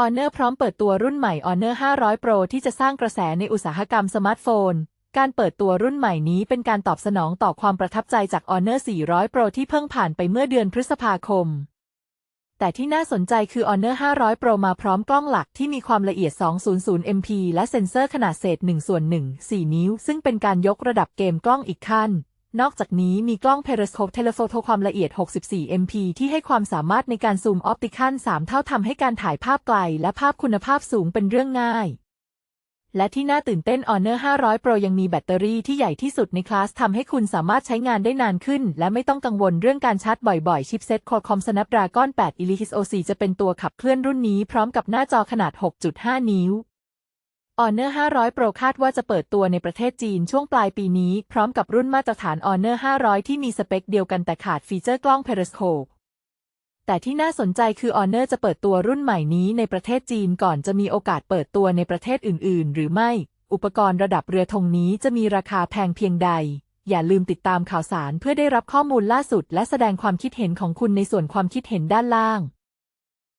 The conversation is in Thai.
Honor พร้อมเปิดตัวรุ่นใหม่ Honor 500 Pro ที่จะสร้างกระแสในอุตสาหกรรมสมาร์ทโฟน การเปิดตัวรุ่นใหม่นี้เป็นการตอบสนองต่อความประทับใจจาก Honor 400 Pro ที่เพิ่งผ่านไปเมื่อเดือนพฤษภาคม แต่ที่น่าสนใจคือ Honor 500 Pro มาพร้อมกล้องหลักที่มีความละเอียด 200 MP และเซ็นเซอร์ขนาดเศษ1ส่วน1 4 นิ้ว ซึ่งเป็นการยกระดับเกมกล้องอีกขั้น นอกจากนี้มีกล้อง Periscope Telephoto ความละเอียด 64 MP ที่ให้ความสามารถในการซูมออปติคัล3เท่าทำให้การถ่ายภาพไกลและภาพคุณภาพสูงเป็นเรื่องง่าย และที่น่าตื่นเต้น Honor 500 Pro ยังมีแบตเตอรี่ที่ใหญ่ที่สุดในคลาสทำให้คุณสามารถใช้งานได้นานขึ้น และไม่ต้องกังวลเรื่องการชาร์จบ่อยๆ ชิปเซ็ต Qualcomm Snapdragon 8 Elite O4 จะเป็นตัวขับเคลื่อนรุ่นนี้พร้อมกับหน้าจอขนาด 6.5 นิ้ว Honor 500 Pro คาดว่าจะเปิดตัวในประเทศจีนช่วงปลายปีนี้ พร้อมกับรุ่นมาตรฐาน Honor 500 ที่มีสเปคเดียวกันแต่ขาดฟีเจอร์กล้อง Periscope แต่ที่น่าสนใจคือ Honor จะเปิดตัวรุ่นใหม่นี้ในประเทศจีนก่อนจะมีโอกาสเปิดตัวในประเทศอื่น ๆ หรือไม่ อุปกรณ์ระดับเรือธงนี้จะมีราคาแพงเพียงใด อย่าลืมติดตามข่าวสารเพื่อได้รับข้อมูลล่าสุด และแสดงความคิดเห็นของคุณในส่วนความคิดเห็นด้านล่าง